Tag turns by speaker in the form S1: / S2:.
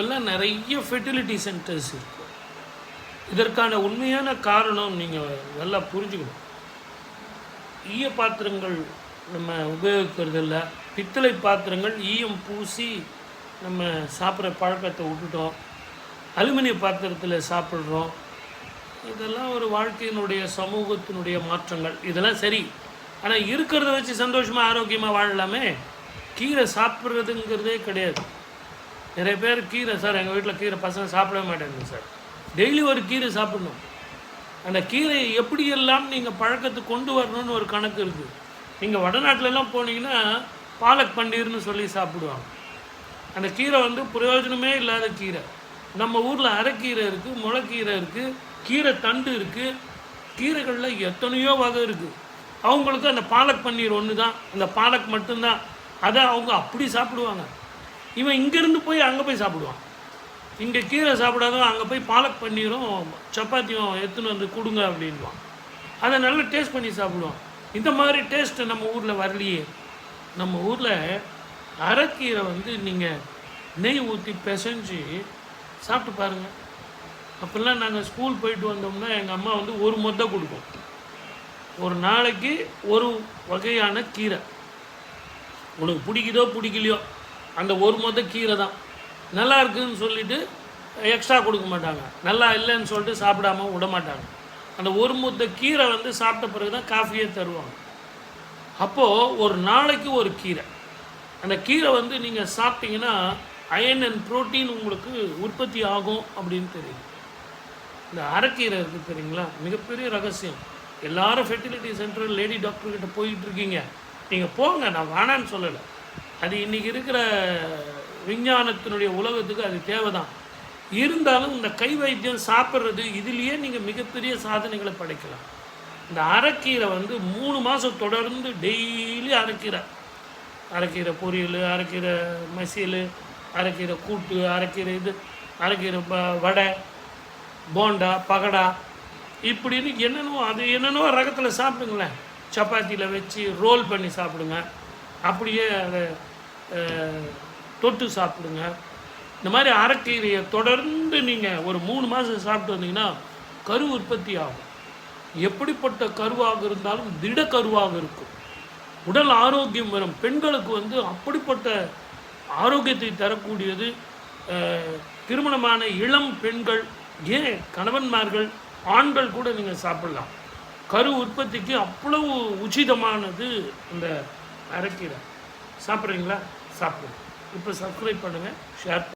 S1: இப்போல்லாம் நிறைய fertility centres இருக்கு. இதற்கான உண்மையான காரணம் நீங்கள் நல்லா புரிஞ்சுக்கணும். ஈய பாத்திரங்கள் நம்ம உபயோகிக்கிறதில்ல. பித்தளை பாத்திரங்கள் ஈயம் பூசி நம்ம சாப்பிட்ற பழக்கத்தை விட்டுட்டோம். அலுமினிய பாத்திரத்தில் சாப்பிட்றோம். இதெல்லாம் ஒரு வாழ்க்கையினுடைய சமூகத்தினுடைய மாற்றங்கள். இதெல்லாம் சரி. ஆனால் இருக்கிறத வச்சு சந்தோஷமாக ஆரோக்கியமாக வாழலாமே? கீரை சாப்பிட்றதுங்கிறதே கிடையாது. நிறைய பேர் கீரை சார் எங்கள் வீட்டில் கீரை பசங்க சாப்பிடவே மாட்டேங்குது சார். டெய்லி ஒரு கீரை சாப்பிடணும். அந்த கீரையை எப்படியெல்லாம் நீங்கள் பழக்கத்துக்கு கொண்டு வரணும்னு ஒரு கணக்கு இருக்குது நீங்கள் வடநாட்டிலலாம் போனீங்கன்னா பாலக் பன்னீர்னு சொல்லி சாப்பிடுவாங்க. அந்த கீரை வந்து பிரயோஜனமே இல்லாத கீரை. நம்ம ஊரில் அரைக்கீரை இருக்குது முளைக்கீரை இருக்குது கீரை தண்டு இருக்குது கீரைகளில் எத்தனையோ வகை இருக்குது அவங்களுக்கு அந்த பாலக் பன்னீர் ஒன்று தான் அந்த பாலக் மட்டும்தான். அதை அவங்க அப்படி சாப்பிடுவாங்க. இவன் இங்கேருந்து போய் அங்கே போய் சாப்பிடுவான். இங்கே கீரை சாப்பிடாதவன் அங்கே போய் பாலக் பன்னீரும் சப்பாத்தியும் எடுத்துன்னு வந்து கொடுங்க அப்படின்வான் அதை நல்லா டேஸ்ட் பண்ணி சாப்பிடுவான். இந்த மாதிரி டேஸ்ட்டு நம்ம ஊரில் வரலையே. நம்ம ஊரில் அரைக்கீரை வந்து நீங்கள் நெய் ஊற்றி பிசைஞ்சு சாப்பிட்டு பாருங்கள் அப்போல்லாம் நாங்கள் ஸ்கூல் போயிட்டு வந்தோம்னா எங்கள் அம்மா வந்து ஒரு மொத்த கொடுக்கும். ஒரு நாளைக்கு ஒரு வகையான கீரை. உனக்கு பிடிக்குதோ பிடிக்கலையோ அந்த ஒரு மொத்த கீரை தான். நல்லா இருக்குதுன்னு சொல்லிட்டு எக்ஸ்ட்ரா கொடுக்க மாட்டாங்க. நல்லா இல்லைன்னு சொல்லிட்டு சாப்பிடாம விட மாட்டாங்க. அந்த ஒரு முத்த கீரை வந்து சாப்பிட்ட பிறகு தான் காஃபியே தருவாங்க. அப்போது ஒரு நாளைக்கு ஒரு கீரை. அந்த கீரை வந்து நீங்கள் சாப்பிட்டீங்கன்னா அயன் அண்ட் புரோட்டீன் உங்களுக்கு உற்பத்தி ஆகும் அப்படின்னு தெரியுது. இந்த அரைக்கீரை இருக்குது தெரியுங்களா? மிகப்பெரிய ரகசியம். எல்லாரும் ஃபெர்டிலிட்டி சென்டர் லேடி டாக்டர்கிட்ட போயிட்டுருக்கீங்க இருக்கீங்க. நீங்கள் போங்க நான் வேணான்னு சொல்லலை. அது இன்றைக்கி இருக்கிற விஞ்ஞானத்தினுடைய உலகத்துக்கு அது தேவைதான். இருந்தாலும் இந்த கை வைத்தியம் சாப்பிட்றது இதுலேயே நீங்கள் மிகப்பெரிய சாதனைகளை படைக்கலாம். இந்த அரைக்கீரை வந்து மூணு மாதம் தொடர்ந்து டெய்லி அரைக்கீரை. அரைக்கீரை பொரியல் அரைக்கீரை மசியல் அரைக்கீரை கூட்டு அரைக்கீரை இது அரைக்கீரை ப- வடை போண்டா பகடா. இப்படின்னு என்னென்னவோ அது என்னென்னவோ ரகத்தில் சாப்பிடுங்களேன். சப்பாத்தியில் வச்சு ரோல் பண்ணி சாப்பிடுங்க. அப்படியே அதை தொட்டு சாப்பிடுங்க. இந்த மாதிரி அரைக்கீரையை தொடர்ந்து நீங்கள் ஒரு மூணு மாதம் சாப்பிட்டு வந்தீங்கன்னா கரு உற்பத்தி ஆகும். எப்படிப்பட்ட கருவாக இருந்தாலும் திட கருவாக இருக்கும். உடல் ஆரோக்கியம் வரும். பெண்களுக்கு வந்து அப்படிப்பட்ட ஆரோக்கியத்தை தரக்கூடியது திருமணமான இளம் பெண்கள் ஏன் கணவன்மார்கள் ஆண்கள் கூட நீங்கள் சாப்பிடலாம். கரு உற்பத்திக்கு அவ்வளவு உச்சிதமானது இந்த அரைக்கீரை. சாப்பிட்றீங்களா? சாப்பிடுங்க இப்போ சப்ஸ்கிரைப் பண்ணுங்கள் ஷேர்